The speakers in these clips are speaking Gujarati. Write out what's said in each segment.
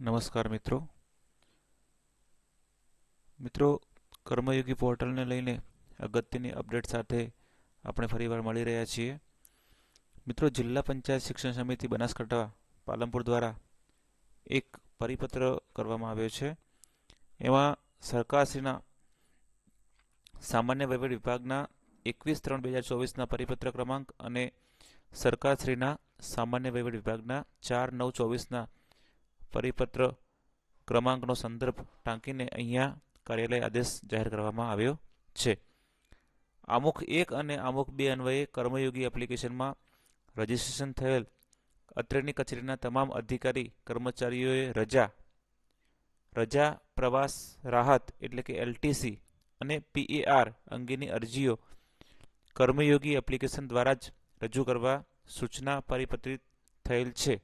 નમસ્કાર મિત્રો. મિત્રો, કર્મયોગી પોર્ટલને લઈને અગત્યની અપડેટ સાથે આપણે ફરીવાર મળી રહ્યા છીએ. મિત્રો, જિલ્લા પંચાયત શિક્ષણ સમિતિ બનાસકાંઠા પાલનપુર દ્વારા એક પરિપત્ર કરવામાં આવ્યો છે. એમાં સરકારશ્રીના સામાન્ય વહીવટ વિભાગના એકવીસ ત્રણ બે હજાર ચોવીસના પરિપત્ર ક્રમાંક અને સરકારશ્રીના સામાન્ય વહીવટ વિભાગના ચાર નવ ચોવીસના પરિપત્ર ક્રમાંકનો સંદર્ભ ટાંકીને અહીંયા કાર્યાલય આદેશ જાહેર કરવામાં આવ્યો છે. આમુખ એક અને આમુખ બે અન્વયે કર્મયોગી એપ્લિકેશનમાં રજીસ્ટ્રેશન થયેલ અત્રેની કચેરીના તમામ અધિકારી કર્મચારીઓએ રજા રજા, પ્રવાસ, રાહત એટલે કે એલટીસી અને પીએઆર અંગેની અરજીઓ કર્મયોગી એપ્લિકેશન દ્વારા જ રજૂ કરવા સૂચના પરિપત્રિત થયેલ છે.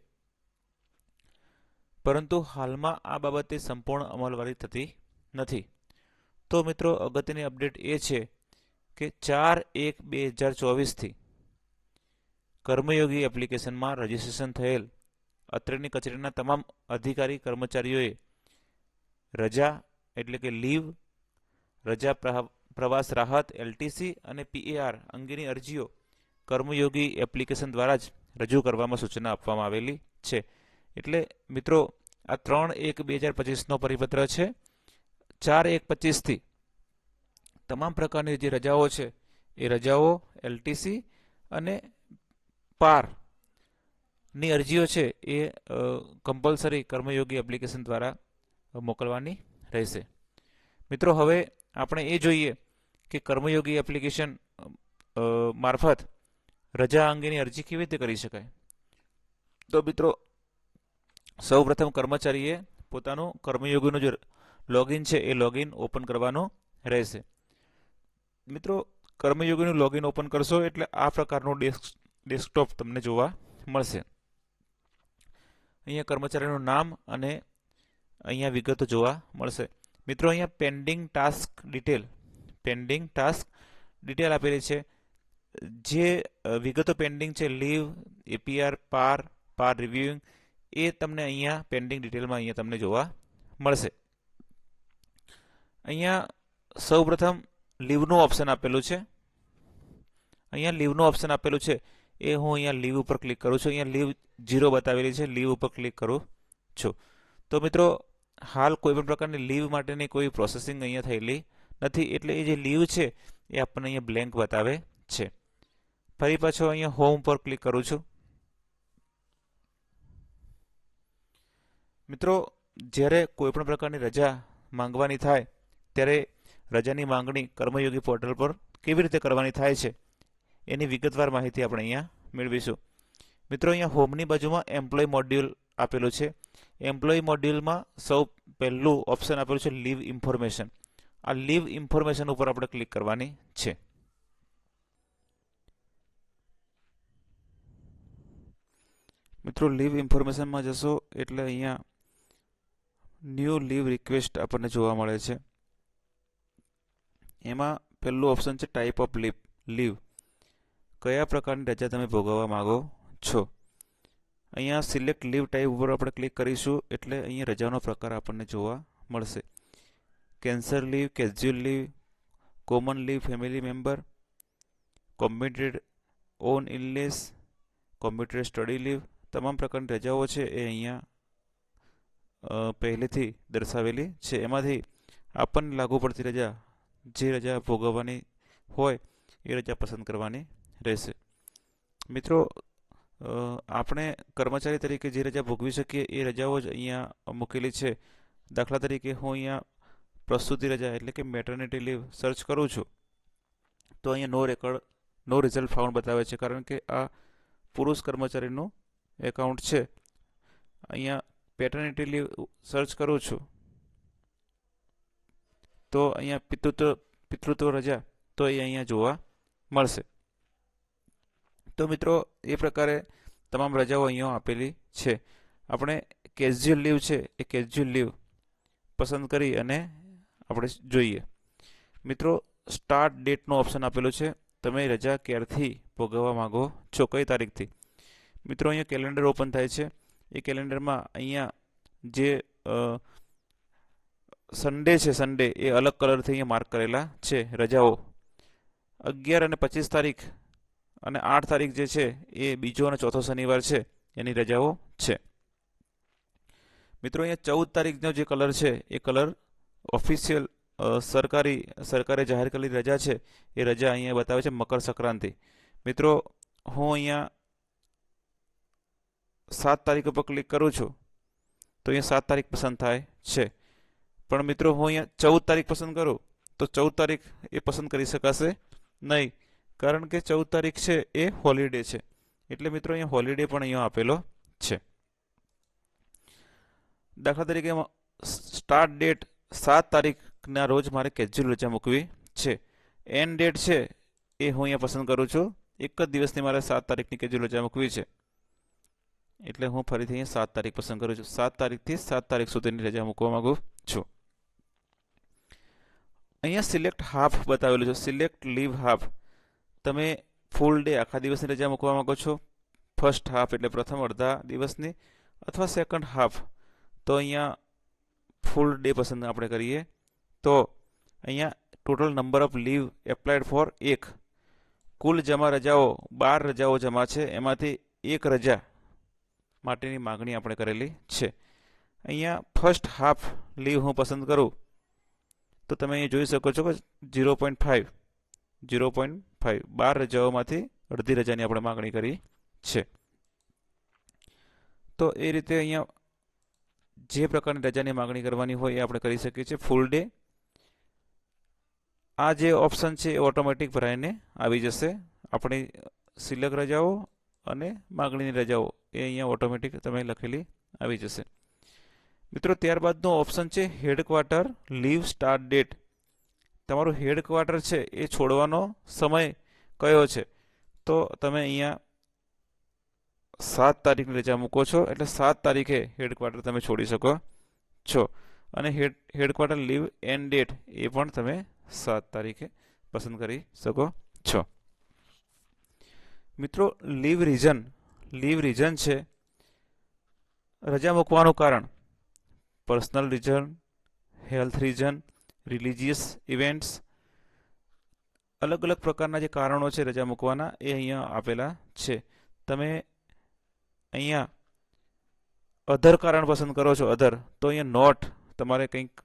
પરંતુ હાલમાં આ બાબતે સંપૂર્ણ અમલવારી થતી નથી. તો મિત્રો, અગત્યની અપડેટ એ છે કે ચાર એક બે હજાર ચોવીસથી કર્મયોગી એપ્લિકેશનમાં રજીસ્ટ્રેશન થયેલ અત્રેની કચેરીના તમામ અધિકારી કર્મચારીઓએ રજા એટલે કે લીવ, રજા પ્રવાસ રાહત, એલટીસી અને પીએઆર અંગેની અરજીઓ કર્મયોગી એપ્લિકેશન દ્વારા જ રજૂ કરવામાં સૂચના આપવામાં આવેલી છે. એટલે મિત્રો, આ ત્રણ એક બે હજાર પચીસનો પરિપત્ર છે. ચાર એક પચીસથી તમામ પ્રકારની જે રજાઓ છે, એ રજાઓ એલટીસી અને પારની અરજીઓ છે, એ કમ્પલસરી કર્મયોગી એપ્લિકેશન દ્વારા મોકલવાની રહેશે. મિત્રો, હવે આપણે એ જોઈએ કે કર્મયોગી એપ્લિકેશન મારફત રજા અંગેની અરજી કેવી રીતે કરી શકાય? તો મિત્રો સૌ પ્રથમ કર્મચારીએ પોતાનું કર્મયોગીનું જે લોગિન છે, એ લોગિન ઓપન કરવાનું રહેશે. મિત્રો, કર્મયોગીનું લોગિન ઓપન કરશો એટલે આ પ્રકારનું ડેસ્ક ડેસ્કટોપ તમને જોવા મળશે. અહીંયા કર્મચારીનું નામ અને અહીંયા વિગતો જોવા મળશે. મિત્રો, અહીંયા pending task detail pending task detail આપેલી છે. જે વિગતો પેન્ડિંગ છે લીવ એપીઆર પાર પાર રિવ્યુઇંગ એ તમને અહીંયા પેન્ડિંગ ડિટેલમાં અહીંયા તમને જોવા મળશે. અહીંયા સૌ પ્રથમ લીવનું ઓપ્શન આપેલું છે. અહીંયા લીવનું ઓપ્શન આપેલું છે એ હું અહીંયા લીવ ઉપર ક્લિક કરું છું. અહીંયા લીવ ઝીરો બતાવેલી છે. લીવ ઉપર ક્લિક કરું છું. તો મિત્રો, હાલ કોઈ પણ પ્રકારની લીવ માટેની કોઈ પ્રોસેસિંગ અહીંયા થયેલી નથી. એટલે એ જે લીવ છે એ આપણને અહીંયા બ્લેન્ક બતાવે છે. ફરી પાછો અહીંયા હોમ પર ક્લિક કરું છું. મિત્રો, જ્યારે કોઈ પણ પ્રકારની રજા માંગવાની થાય, ત્યારે રજાની માંગણી કર્મયોગી પોર્ટલ પર કેવી રીતે કરવાની થાય છે, એની વિગતવાર માહિતી આપણે અહીંયા મેળવીશું. મિત્રો, અહીંયા હોમની બાજુમાં એમ્પ્લોય મોડ્યુલ આપેલું છે. એમ્પ્લોય મોડ્યુલમાં સૌ પહેલું ઓપ્શન આપેલું છે લીવ ઇન્ફોર્મેશન આ લીવ ઇન્ફોર્મેશન ઉપર આપણે ક્લિક કરવાની છે. મિત્રો લીવ ઇન્ફોર્મેશનમાં જશો એટલે અહીંયા ન્યૂ લીવ રિક્વેસ્ટ આપણને જોવા મળે છે. એમાં પહેલું ઓપ્શન છે ટાઈપ ઓફ લીવ લીવ કયા પ્રકારની રજા તમે ભોગવવા માગો છો? અહીંયા સિલેક્ટ લીવ ટાઈપ ઉપર આપણે ક્લિક કરીશું એટલે અહીંયા રજાનો પ્રકાર આપણને જોવા મળશે. Cancer leave casual leave common leave family member computed on illness computed study leave તમામ પ્રકારની રજાઓ છે એ અહીંયા પહેલેથી દર્શાવેલી છે. એમાંથી આપણને લાગુ પડતી રજા, જે રજા ભોગવવાની હોય, એ રજા પસંદ કરવાની રહેશે. મિત્રો આપણે કર્મચારી તરીકે જે રજા ભોગવી શકીએ, એ રજાઓ જ અહીંયા મૂકેલી છે. દાખલા તરીકે, હું અહીંયા પ્રસ્તુતિ રજા એટલે કે મેટર્નિટી લીવ સર્ચ કરું છું, તો અહીંયા no record no result found બતાવે છે. કારણ કે આ પુરુષ કર્મચારીનું એકાઉન્ટ છે. અહીંયા પેટર્નિટી લીવ સર્ચ કરું છું, તો અહીંયા પિતૃત્વ પિતૃત્વ રજા તો એ અહીંયા જોવા મળશે. તો મિત્રો, એ પ્રકારે તમામ રજાઓ અહીંયા આપેલી છે. આપણે કેઝ્યુઅલ લીવ છે એ કેઝ્યુઅલ લીવ પસંદ કરી અને આપણે જોઈએ. મિત્રો સ્ટાર્ટ ડેટનો ઓપ્શન આપેલું છે. તમે રજા ક્યારથી ભોગવવા માગો છો? કઈ તારીખથી? મિત્રો, અહીંયા કેલેન્ડર ઓપન થાય છે. એ કેલેન્ડરમાં અહીંયા જે સન્ડે છે સન્ડે એ અલગ કલરથી અહીંયા માર્ક કરેલા છે, રજાઓ. અગિયાર અને પચીસ તારીખ અને આઠ તારીખ જે છે, એ બીજો અને ચોથો શનિવાર છે, એની રજાઓ છે. મિત્રો, અહીંયા ચૌદ તારીખનો જે કલર છે, એ કલર ઓફિશિયલ સરકારી, સરકારે જાહેર કરેલી રજા છે, એ રજા અહીંયા બતાવે છે મકર સંક્રાંતિ મિત્રો, હું અહીંયા સાત તારીખ ઉપર ક્લિક કરું છું, તો અહીંયા સાત તારીખ પસંદ થાય છે. પણ મિત્રો, હું અહીંયા ચૌદ તારીખ પસંદ કરું, તો ચૌદ તારીખ એ પસંદ કરી શકાશે નહીં, કારણ કે ચૌદ તારીખ છે એ હોલિડે છે. એટલે મિત્રો, અહીંયા હોલિડે પણ અહીંયા આપેલો છે. દાખલા તરીકે સ્ટાર્ટ ડેટ સાત તારીખના રોજ મારે કેજ્યુઅલ રજા મૂકવી છે. એન્ડ ડેટ છે એ હું અહીંયા પસંદ કરું છું. એક જ દિવસની મારે સાત તારીખની કેજ્યુઅલ રજા મૂકવી છે. એટલે હું ફરીથી અહીંયા સાત તારીખ પસંદ કરું છું. સાત તારીખથી સાત તારીખ સુધીની રજા મૂકવા માંગુ છું. અહીંયા સિલેક્ટ હાફ બતાવેલું છે. સિલેક્ટ લીવ હાફ તમે ફૂલ ડે આખા દિવસની રજા મૂકવા માંગો છો? ફર્સ્ટ હાફ એટલે પ્રથમ અડધા દિવસની અથવા સેકન્ડ હાફ તો અહીંયા ફૂલ ડે પસંદ આપણે કરીએ. તો અહીંયા total number of leave applied for એક. કુલ જમા રજાઓ બાર રજાઓ જમા છે. એમાંથી એક રજા માટેની માગણી આપણે કરેલી છે. અહીંયા ફર્સ્ટ હાફ લીવ હું પસંદ કરું. તો તમે અહીં જોઈ શકો છો કે zero point five zero point five બાર રજાઓમાંથી અડધી રજાની આપણે માગણી કરી છે. તો એ રીતે અહીંયા જે પ્રકારની રજાની માગણી કરવાની હોય એ આપણે કરી શકીએ છીએ ફૂલ ડે આ જે ઓપ્શન છે એ ઓટોમેટિક ભરાઈને આવી જશે. આપણી સિલક રજાઓ અને માગણીની રજાઓ. એ અહીંયા ઓટોમેટિક તમે લખેલી આવી જશે. મિત્રો, ત્યારબાદનો ઓપ્શન છે હેડક્વાર્ટર લીવ સ્ટાર્ટ ડેટ તમારું હેડક્વાર્ટર છે એ છોડવાનો સમય કયો છે? તો તમે અહીંયા સાત તારીખની રજા મૂકો છો, એટલે સાત તારીખે હેડક્વાર્ટર તમે છોડી શકો છો. અને head headquarter leave end date એ પણ તમે સાત તારીખે પસંદ કરી શકો છો. મિત્રો લીવ રીઝન લીવ રીઝન છે. રજા મૂકવાનું કારણ. Personal reason, health reason, religious events. અલગ અલગ પ્રકારના જે કારણો છે રજા મૂકવાના એ અહીંયા આપેલા છે. તમે અહીંયા અધર કારણ પસંદ કરો છો અધર તો અહીંયા નોટ તમારે કંઈક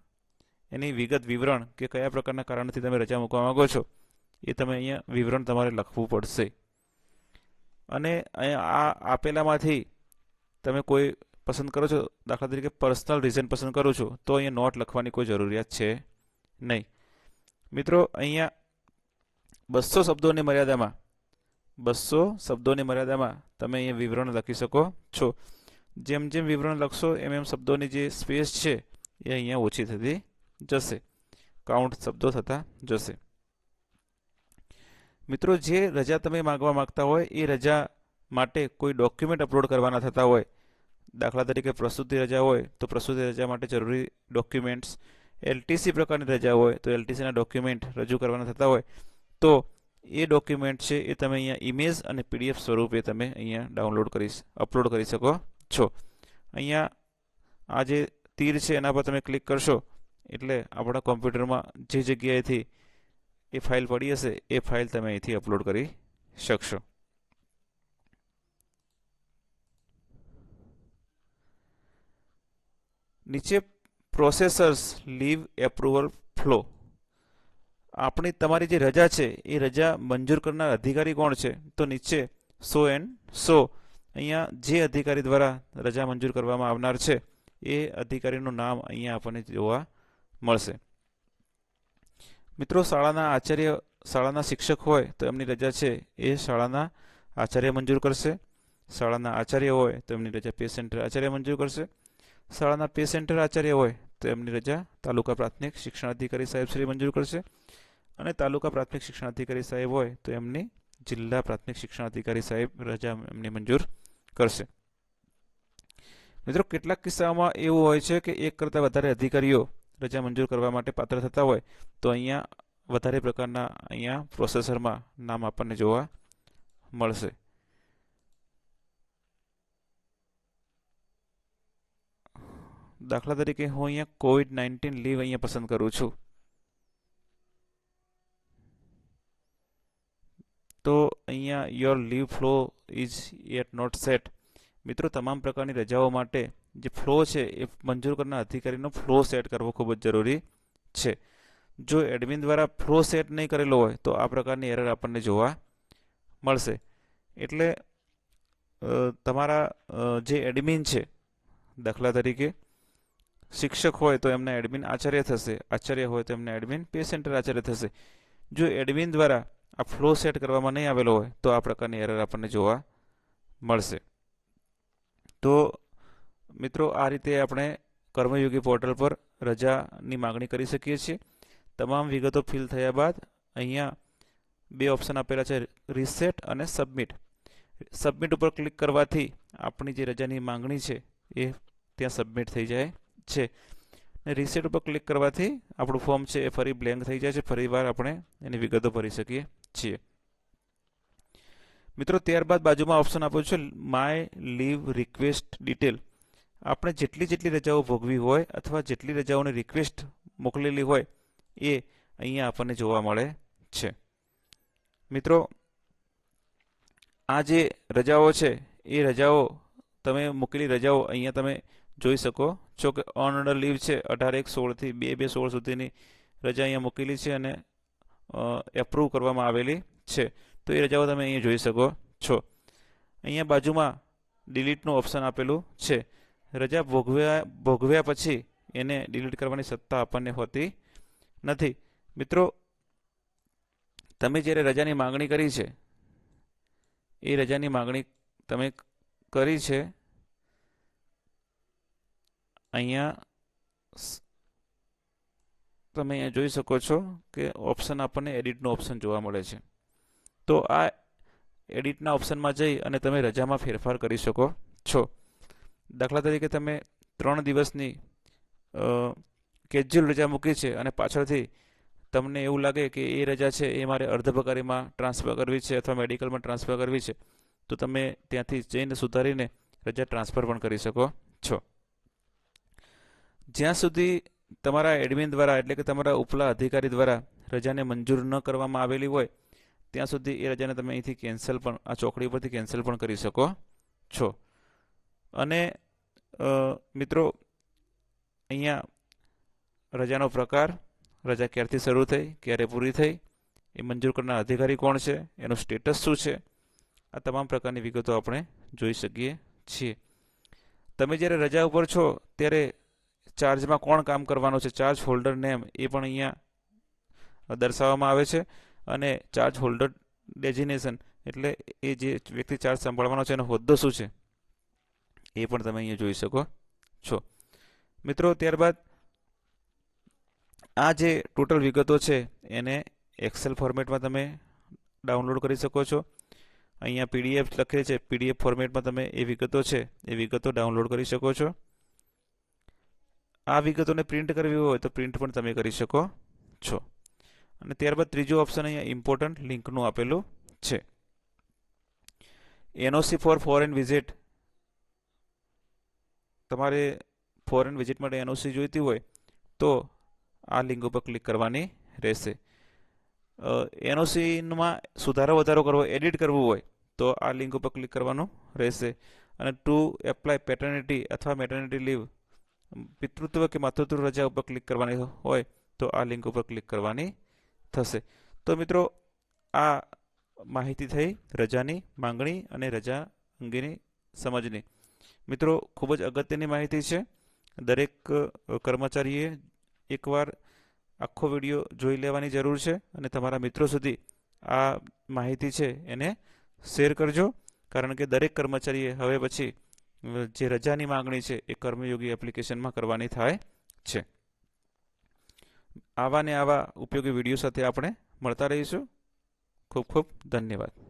એની વિગત વિવરણ કે કયા પ્રકારના કારણથી તમે રજા મૂકવા માંગો છો એ તમે અહીંયા વિવરણ તમારે લખવું પડશે. અને આ આપેલામાંથી તમે કોઈ પસંદ કરો છો, દાખલા તરીકે પર્સનલ રીઝન પસંદ કરું છું, તો અહીંયા નોટ લખવાની કોઈ જરૂરિયાત છે નહીં. મિત્રો, અહીંયા બસો શબ્દોની મર્યાદામાં, બસો શબ્દોની મર્યાદામાં તમે અહીંયા વિવરણ લખી શકો છો. જેમ જેમ વિવરણ લખશો, એમ એમ શબ્દોની જે સ્પેસ છે, એ અહીંયા ઓછી થતી જશે. કાઉન્ટ શબ્દો થતા જશે. મિત્રો, જે રજા તમે માગવા માંગતા હોય, એ રજા માટે કોઈ ડોક્યુમેન્ટ અપલોડ કરવાના થતા હોય, દાખલા તરીકે પ્રસૂતિ રજા હોય, તો પ્રસૂતિ રજા માટે જરૂરી ડોક્યુમેન્ટ્સ એલટીસી પ્રકારની રજા હોય, તો એલટીસીના ડોક્યુમેન્ટ રજૂ કરવાના થતા હોય, તો એ ડોક્યુમેન્ટ છે એ તમે અહીંયા ઇમેજ અને પીડીએફ સ્વરૂપે તમે અહીંયા ડાઉનલોડ કરી અપલોડ કરી શકો છો. અહીંયા આ જે તીર છે એના પર તમે ક્લિક કરશો, એટલે આપણા કોમ્પ્યુટરમાં જે જગ્યાએથી એ ફાઇલ પડી હશે, એ ફાઇલ તમે અહીંથી અપલોડ કરી શકશો. નીચે પ્રોસેસર્સ લીવ એપ્રુવલ ફ્લો આપણી, તમારી જે રજા છે, એ રજા મંજૂર કરનાર અધિકારી કોણ છે? તો નીચે સો એન્ડ સો અહીંયા જે અધિકારી દ્વારા રજા મંજૂર કરવામાં આવનાર છે, એ અધિકારીનું નામ અહીંયા આપણને જોવા મળશે. મિત્રો, શાળાના આચાર્ય, શાળાના શિક્ષક હોય તો એમની રજા છે. એ શાળાના આચાર્ય મંજૂર કરશે. શાળાના આચાર્ય હોય તો એમની રજા પે સેન્ટર આચાર્ય મંજૂર કરશે. શાળાના પે સેન્ટર આચાર્ય હોય તો એમની રજા તાલુકા પ્રાથમિક શિક્ષણ અધિકારી સાહેબ શ્રી મંજૂર કરશે. અને તાલુકા પ્રાથમિક શિક્ષણ અધિકારી સાહેબ હોય તો એમની જિલ્લા પ્રાથમિક શિક્ષણ અધિકારી સાહેબ રજા એમની મંજૂર કરશે. મિત્રો, કેટલાક કિસ્સાઓમાં એવું હોય છે કે એક કરતાં વધારે અધિકારીઓ રજા મંજૂર કરવા માટે પાત્ર થતા હોય, તો અહીંયા વધારે પ્રકારના અહીંયા પ્રોસેસરમાં નામ આપણને જોવા મળશે. દાખલા તરીકે હું અહીંયા કોવિડ નાઇન્ટીન લીવ અહીંયા પસંદ કરું છું. તો અહીંયા your leave flow is at not set. મિત્રો, તમામ પ્રકારની રજાઓ માટે જે ફ્લો છે એ મંજૂર કરનાર અધિકારીનો ફ્લો સેટ કરવો ખૂબ જ જરૂરી છે. જો એડમિન દ્વારા ફ્લો સેટ નહીં કરેલો હોય તો આ પ્રકારની એરર આપણને જોવા મળશે. એટલે તમારા જે એડમિન છે, દાખલા તરીકે શિક્ષક હોય તો એમના એડમિન આચાર્ય થશે, આચાર્ય હોય તો એમના એડમિન પેસેન્ટર આચાર્ય થશે. જો એડમિન દ્વારા આ ફ્લો સેટ કરવામાં નહીં આવેલો હોય તો આ પ્રકારની એરર આપણને જોવા મળશે. તો મિત્રો, આ રીતે આપણે કર્મયોગી પોર્ટલ પર રજાની માગણી કરી શકીએ છીએ. તમામ વિગતો ફિલ થયા બાદ અહીંયા બે ઓપ્શન આપેલા છે, રિસેટ અને સબમિટ. સબમિટ ઉપર ક્લિક કરવાથી આપણી જે રજાની માંગણી છે એ ત્યાં સબમિટ થઈ જાય છે. ને રિસેટ ઉપર ક્લિક કરવાથી આપણું ફોર્મ છે એ ફરી બ્લેન્ક થઈ જાય છે. ફરી વાર આપણે એની વિગતો ભરી શકીએ છીએ. મિત્રો, ત્યારબાદ બાજુમાં ઓપ્શન આપ્યું છે, માય લીવ રિક્વેસ્ટ ડિટેલ. આપણે જેટલી જેટલી રજાઓ ભોગવી હોય અથવા જેટલી રજાઓની રિક્વેસ્ટ મોકલેલી હોય, એ અહીંયા આપણને જોવા મળે છે. મિત્રો, આ જે રજાઓ છે, એ રજાઓ તમે મૂકેલી રજાઓ અહીંયા તમે જોઈ શકો છો કે ઓન ઓર્ડર લીવ છે, અઢાર એક સોળથી બે બે સોળ સુધીની રજા અહીંયા મૂકેલી છે અને એપ્રુવ કરવામાં આવેલી છે. તો એ રજાઓ તમે અહીંયા જોઈ શકો છો. અહીંયા બાજુમાં ડિલીટનું ઓપ્શન આપેલું છે. રજા ભોગવ્યા ભોગવ્યા પછી એને ડિલીટ કરવાની સત્તા આપણને હોતી નથી. મિત્રો, તમે જ્યારે રજાની માગણી કરી છે, એ રજાની માગણી તમે કરી છે, અહીંયા તમે અહીંયા જોઈ શકો છો કે ઓપ્શન આપણને એડિટનો ઓપ્શન જોવા મળે છે. તો આ એડિટના ઓપ્શનમાં જઈ અને તમે રજામાં ફેરફાર કરી શકો છો. દાખલા તરીકે તમે ત્રણ દિવસની કેજ્યુઅલ રજા મૂકી છે અને પાછળથી તમને એવું લાગે કે એ રજા છે એ મારે અર્ધપગારીમાં ટ્રાન્સફર કરવી છે અથવા મેડિકલમાં ટ્રાન્સફર કરવી છે, તો તમે ત્યાંથી જઈને સુધારીને રજા ટ્રાન્સફર પણ કરી શકો છો. જ્યાં સુધી તમારા એડમિન દ્વારા એટલે કે તમારા ઉપલા અધિકારી દ્વારા રજાને મંજૂર ન કરવામાં આવેલી હોય, ત્યાં સુધી એ રજાને તમે અહીંથી કેન્સલ પણ, આ ચોકડી પરથી કેન્સલ પણ કરી શકો છો. અને મિત્રો, અહીંયા રજાનો પ્રકાર, રજા ક્યારથી શરૂ થઈ, ક્યારે પૂરી થઈ, એ મંજૂર કરનાર અધિકારી કોણ છે, એનું સ્ટેટસ શું છે, આ તમામ પ્રકારની વિગતો આપણે જોઈ શકીએ છીએ. તમે જ્યારે રજા ઉપર છો, ત્યારે ચાર્જમાં કોણ કામ કરવાનું છે? ચાર્જ હોલ્ડર નેમ એ પણ અહીંયા દર્શાવવામાં આવે છે અને ચાર્જ હોલ્ડર ડેઝિનેશન એટલે એ જે વ્યક્તિ ચાર્જ સંભાળવાનો છે, એનો હોદ્દો શું છે? એ પણ તમે અહીંયા જોઈ શકો છો. મિત્રો, ત્યારબાદ આ જે ટોટલ વિગતો છે, એને એક્સેલ ફોર્મેટમાં તમે ડાઉનલોડ કરી શકો છો. અહીંયા પીડીએફ લખે છે પીડીએફ ફોર્મેટમાં તમે એ વિગતો છે, એ વિગતો ડાઉનલોડ કરી શકો છો. આ વિગતોને પ્રિન્ટ કરવી હોય તો પ્રિન્ટ પણ તમે કરી શકો છો. અને ત્યારબાદ ત્રીજો ઓપ્શન અહીંયા ઇમ્પોર્ટન્ટ લિંકનું આપેલું છે. એનઓસી ફોર ફોરેન વિઝિટ તમારે ફોરેન વિઝિટ માટે એનઓસી જોઈતી હોય, તો આ લિંક ઉપર ક્લિક કરવાની રહેશે. એનઓસીમાં સુધારો વધારો કરવો એડિટ કરવું હોય, તો આ લિંક ઉપર ક્લિક કરવાનું રહેશે. અને ટુ એપ્લાય પેટર્નિટી અથવા મેટર્નિટી લીવ પિતૃત્વ કે માતૃત્વ રજા ઉપર ક્લિક કરવાની હોય, તો આ લિંક ઉપર ક્લિક કરવાની થશે. તો મિત્રો, આ માહિતી થઈ રજાની માંગણી અને રજા અંગેની સમજની. મિત્રો, ખૂબ જ અગત્યની માહિતી છે. દરેક કર્મચારીએ એકવાર આખો વીડિયો જોઈ લેવાની જરૂર છે અને તમારા મિત્રો સુધી આ માહિતી છે એને શેર કરજો. કારણ કે દરેક કર્મચારીએ હવે પછી જે રજાની માગણી છે એ કર્મયોગી એપ્લિકેશનમાં કરવાની થાય છે. આવા ને આવા ઉપયોગી વીડિયો સાથે આપણે મળતા રહીશું. ખૂબ ખૂબ ધન્યવાદ.